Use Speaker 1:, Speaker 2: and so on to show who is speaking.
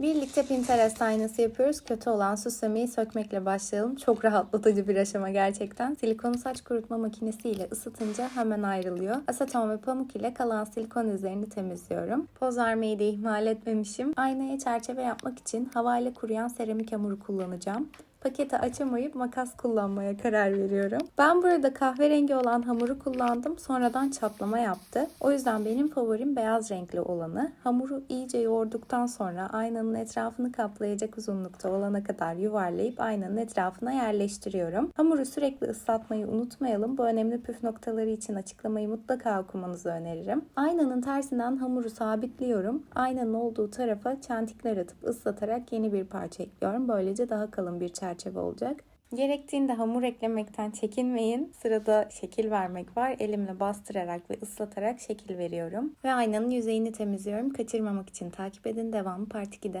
Speaker 1: Birlikte Pinterest aynası yapıyoruz. Kötü olan süslemeyi sökmekle başlayalım. Çok rahatlatıcı bir aşama gerçekten. Silikonu saç kurutma makinesiyle ısıtınca hemen ayrılıyor. Aseton ve pamuk ile kalan silikon üzerini temizliyorum. Poz vermeyi de ihmal etmemişim. Aynaya çerçeve yapmak için havayla kuruyan seramik hamuru kullanacağım. Paketi açamayıp makas kullanmaya karar veriyorum. Ben burada kahverengi olan hamuru kullandım. Sonradan çatlama yaptı. O yüzden benim favorim beyaz renkli olanı. Hamuru iyice yoğurduktan sonra aynanın etrafını kaplayacak uzunlukta olana kadar yuvarlayıp aynanın etrafına yerleştiriyorum. Hamuru sürekli ıslatmayı unutmayalım. Bu önemli püf noktaları için açıklamayı mutlaka okumanızı öneririm. Aynanın tersinden hamuru sabitliyorum. Aynanın olduğu tarafa çentikler atıp ıslatarak yeni bir parça ekliyorum. Böylece daha kalın bir çerçeve olacak. Gerektiğinde hamur eklemekten çekinmeyin. Sırada şekil vermek var. Elimle bastırarak ve ıslatarak şekil veriyorum. Ve aynanın yüzeyini temizliyorum. Kaçırmamak için takip edin. Devamı part 2'de.